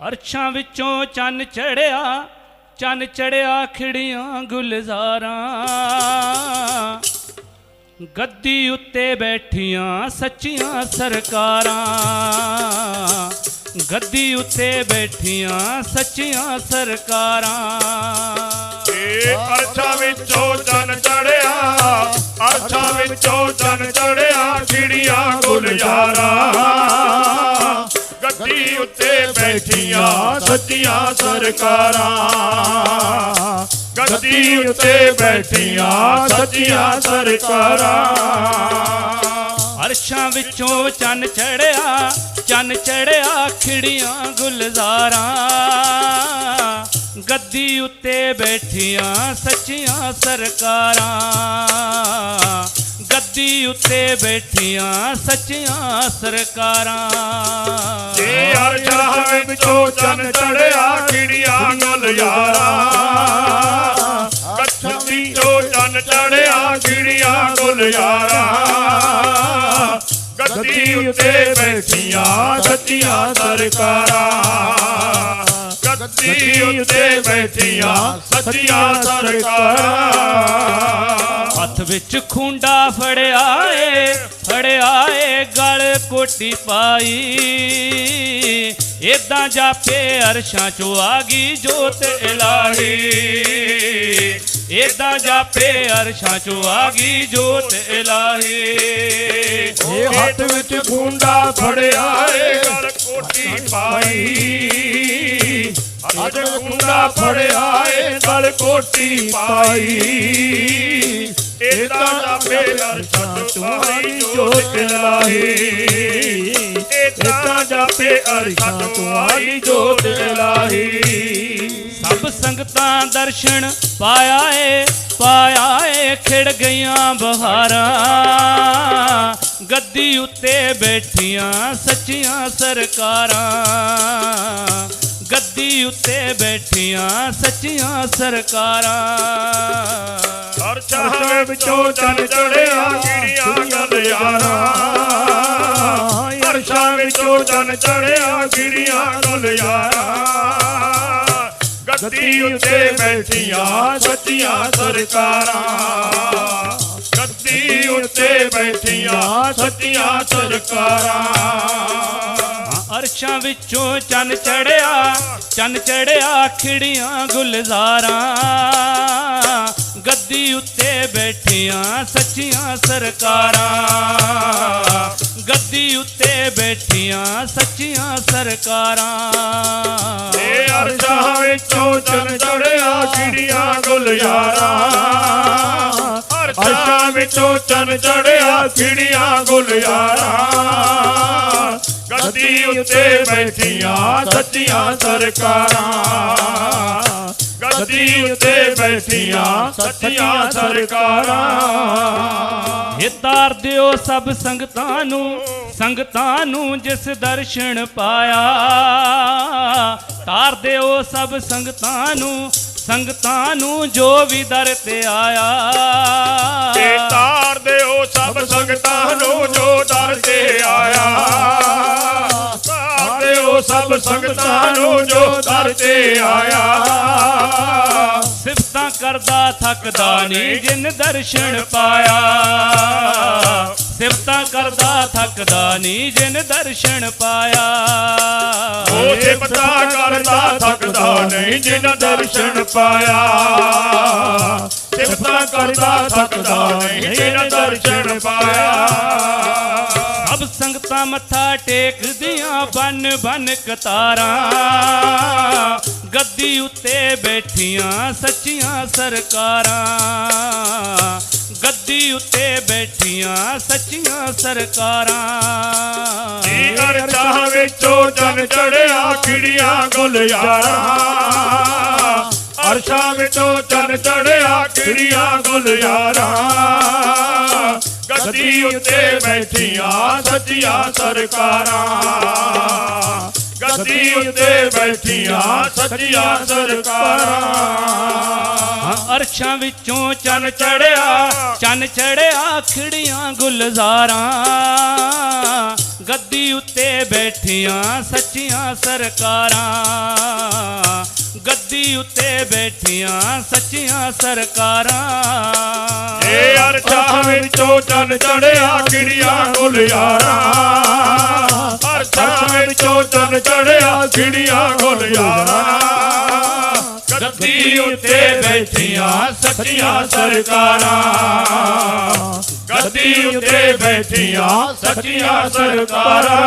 ਅਰਸ਼ਾਂ ਵਿੱਚੋਂ ਚੰਨ ਚੜਿਆ ਚੰਨ ਚੜਿਆ ਖਿੜੀਆਂ ਗੁਲਜ਼ਾਰਾਂ। ਗੱਦੀ ਉੱਤੇ ਬੈਠੀਆਂ ਸੱਚੀਆਂ ਸਰਕਾਰਾਂ। ਗੱਦੀ ਉੱਤੇ ਬੈਠੀਆਂ ਸੱਚੀਆਂ ਸਰਕਾਰਾਂ। ਏ ਅਰਸ਼ਾਂ ਵਿੱਚੋਂ ਚੰਨ ਚੜਿਆ ਅਰਸ਼ਾਂ ਵਿੱਚੋਂ ਚੰਨ ਉੱਤੇ ਬੈਠੀਆਂ ਸੱਚੀਆਂ ਸਰਕਾਰਾਂ। ਗੱਦੀ ਉੱਤੇ ਬੈਠੀਆਂ ਸੱਚੀਆਂ ਸਰਕਾਰਾਂ। ਅਰਸ਼ਾਂ ਵਿੱਚੋਂ ਚੰਨ ਚੜਿਆ ਚੰਨ ਚੜਿਆ ਖਿੜੀਆਂ ਗੁਲਜ਼ਾਰਾਂ। ਗੱਦੀ ਉੱਤੇ ਬੈਠੀਆਂ ਸੱਚੀਆਂ ਸਰਕਾਰਾਂ। ਗੱਦੀ ਉੱਤੇ ਬੈਠੀਆਂ ਸੱਚੀਆਂ ਸਰਕਾਰਾਂ। ਏ ਅਰਸ਼ਾਂ ਵਿੱਚੋਂ ਚੰਨ ਚੜਿਆ, ਖਿੜੀਆਂ ਗੁਲਜ਼ਾਰਾਂ ਗੱਦੀ ਵਿੱਚੋਂ ਚੰਨ ਚੜਿਆ, ਖਿੜੀਆਂ ਗੁਲਜ਼ਾਰਾਂ ਗੱਦੀ ਉੱਤੇ ਬੈਠੀਆਂ ਸੱਚੀਆਂ ਸਰਕਾਰਾਂ। ਗੱਦੀ ਉੱਤੇ ਬੈਠੀਆਂ ਸੱਚੀਆਂ ਸਰਕਾਰਾਂ। ਹੱਥ ਵਿੱਚ ਖੁੰਡਾ ਫੜਿਆ ਏ ਫੜਿਆ ਏ ਗਲ ਕੋਟੀ ਪਾਈ। ਏਦਾਂ ਜਾਪੇ ਅਰਸ਼ਾਂ ਚੋਂ ਆ ਗਈ ਜੋਤ ਇਲਾਹੀ। ਏਦਾਂ ਜਾਪੇ ਅਰਸ਼ਾਂ ਚੋਂ ਆ ਗਈ ਜੋਤ ਇਲਾਹੀ। ਇਹ ਹੱਥ ਵਿੱਚ ਖੁੰਡਾ ਫੜਿਆ ਏ ਗਲ ਫੜਿਆ ਏ ਗਲ ਕੋਟੀ ਪਾਈ। ਇਦਾਂ ਦਾ ਮੇਰਾ ਛੱਡ ਜੋਤ ਲਾਹੀ। ਇਦਾਂ ਦਾ ਅਰਸ਼ਾਂ ਤੁਮਾਰੀ ਜੋਤ ਲਾਹੀ। ਸਭ ਸੰਗਤਾਂ ਦਰਸ਼ਨ ਪਾਇਆ ਏ ਪਾਇਆ ਏ, ਖਿੜ ਗਈਆਂ ਬਹਾਰਾਂ। ਗੱਦੀ ਉੱਤੇ ਬੈਠੀਆਂ ਸੱਚੀਆਂ ਸਰਕਾਰਾਂ। ਉੱਤੇ ਬੈਠੀਆਂ ਸੱਚੀਆਂ ਸਰਕਾਰਾਂ। ਅਰਸ਼ਾਂ ਵਿੱਚੋਂ ਚੰਨ ਚੜਿਆ ਕਿੜੀਆਂ ਗੱਲ ਯਾਰਾਂ ਅਰਸ਼ਾਂ ਵਿੱਚੋਂ ਚੰਨ ਚੜਿਆ ਕਿੜੀਆਂ ਗੱਲ ਯਾਰਾਂ ਗੱਦੀ ਉੱਤੇ ਬੈਠੀਆਂ ਸੱਚੀਆਂ ਸਰਕਾਰਾਂ। ਗੱਦੀ ਉੱਤੇ ਬੈਠੀਆਂ ਸੱਚੀਆਂ ਸਰਕਾਰਾਂ। ਅਰਸ਼ਾਂ ਵਿੱਚੋਂ ਚੰਨ ਚੜਿਆ ਚੰਨ ਚੜਿਆ ਖਿੜੀਆਂ ਗੁਲਜ਼ਾਰਾਂ, ਗੱਦੀ ਉੱਤੇ ਬੈਠੀਆਂ ਸੱਚੀਆਂ ਸਰਕਾਰਾਂ। ਗੱਦੀ ਉੱਤੇ ਬੈਠੀਆਂ ਸੱਚੀਆਂ ਸਰਕਾਰਾਂ। ਏ ਅਰਸ਼ਾਂ ਵਿੱਚੋਂ ਚੰਨ ਚੜਿਆ ਖਿੜੀਆਂ ਗੁਲਜ਼ਾਰਾਂ। ਅਰਸ਼ਾਂ ਵਿੱਚੋਂ ਚੰਨ ਚੜਿਆ ਖਿੜੀਆਂ ਗੁਲਜ਼ਾਰਾਂ। ਗੱਦੀ ਉੱਤੇ ਬੈਠੀਆਂ ਸੱਚੀਆਂ ਸਰਕਾਰਾਂ। ਗੱਦੀ ਉੱਤੇ ਬੈਠੀਆਂ ਸੱਚੀਆਂ ਸਰਕਾਰਾਂ। ਇਹ ਤਾਰ ਦਿਓ ਸਭ ਸੰਗਤਾਂ ਨੂੰ ਸੰਗਤਾਂ ਨੂੰ ਜਿਸ ਦਰਸ਼ਨ ਪਾਇਆ। ਤਾਰ ਦਿਓ ਸਭ ਸੰਗਤਾਂ ਨੂੰ ਸੰਗਤਾਂ ਨੂੰ ਜੋ ਵੀ ਦਰ ਤੇ ਆਇਆ। ਸੰਗਤਾਂ ਨੂੰ ਜੋ ਦਰ ਤੇ ਆਇਆ। ਸਿਫਤਾਂ ਕਰਦਾ ਥੱਕਦਾ ਨਹੀਂ ਜਿਨ ਦਰਸ਼ਨ ਪਾਇਆ। ਸਿਫਤਾਂ ਕਰਦਾ ਥੱਕਦਾ ਨਹੀਂ ਜਿਨ ਦਰਸ਼ਨ ਪਾਇਆ। ਉਹ ਸਿਫਤਾ ਕਰਦਾ ਥੱਕਦਾ ਨਹੀਂ ਜਿਨ ਦਰਸ਼ਨ ਪਾਇਆ। ਸਿਫਤਾ ਕਰਦਾ ਥੱਕਦਾ ਨਹੀਂ ਜਿਨ ਦਰਸ਼ਨ ਪਾਇਆ। ਸੰਗਤਾਂ ਮੱਥਾ ਟੇਕਦੀਆਂ ਬਨ ਬਨ ਕਤਾਰਾਂ, ਗੱਦੀ ਉੱਤੇ ਬੈਠੀਆਂ ਸੱਚੀਆਂ ਸਰਕਾਰਾਂ, ਗੱਦੀ ਉੱਤੇ ਬੈਠੀਆਂ ਸੱਚੀਆਂ ਸਰਕਾਰਾਂ। ਈ ਅਰਸ਼ਾਂ ਵਿੱਚੋਂ ਚੰਨ ਚੜਿਆ, ਖਿੜੀਆਂ ਗੁਲ ਅਰਸ਼ਾਂ ਵਿੱਚੋਂ ਚੰਨ ਚੜਿਆ ਖਿੜੀਆਂ ਗੁਲ ਗੱਦੀ ਉੱਤੇ ਬੈਠੀਆਂ ਸੱਚੀਆਂ ਸਰਕਾਰਾਂ। ਗੱਦੀ ਉੱਤੇ ਬੈਠੀਆਂ ਸੱਚੀਆਂ ਸਰਕਾਰਾਂ। ਅਰਸ਼ਾਂ ਵਿੱਚੋਂ ਚੰਨ ਚੜਿਆ ਚੰਨ ਚੜਿਆ ਖਿੜੀਆਂ ਗੁਲਜ਼ਾਰਾਂ। ਗੱਦੀ ਉੱਤੇ ਬੈਠੀਆਂ ਸੱਚੀਆਂ ਸਰਕਾਰਾਂ। ਗੱਦੀ ਉੱਤੇ ਬੈਠੀਆਂ ਸੱਚੀਆਂ ਸਰਕਾਰਾਂ। ਏ ਅਰਸ਼ਾਂ ਵਿੱਚੋਂ ਚੰਨ ਚੜਿਆ ਕਿੜੀਆਂ ਗੁਲਿਆਰਾਂ ਅਰਸ਼ਾਂ ਵਿੱਚੋਂ ਚੰਨ ਚੜਿਆ ਕਿੜੀਆਂ ਗੁਲਿਆਰਾਂ ਗੱਦੀ ਉੱਤੇ ਬੈਠੀਆਂ ਸੱਚੀਆਂ ਸਰਕਾਰਾਂ। ਗੱਦੀ ਉੱਤੇ ਬੈਠੀਆਂ ਸੱਚੀਆਂ ਸਰਕਾਰਾਂ।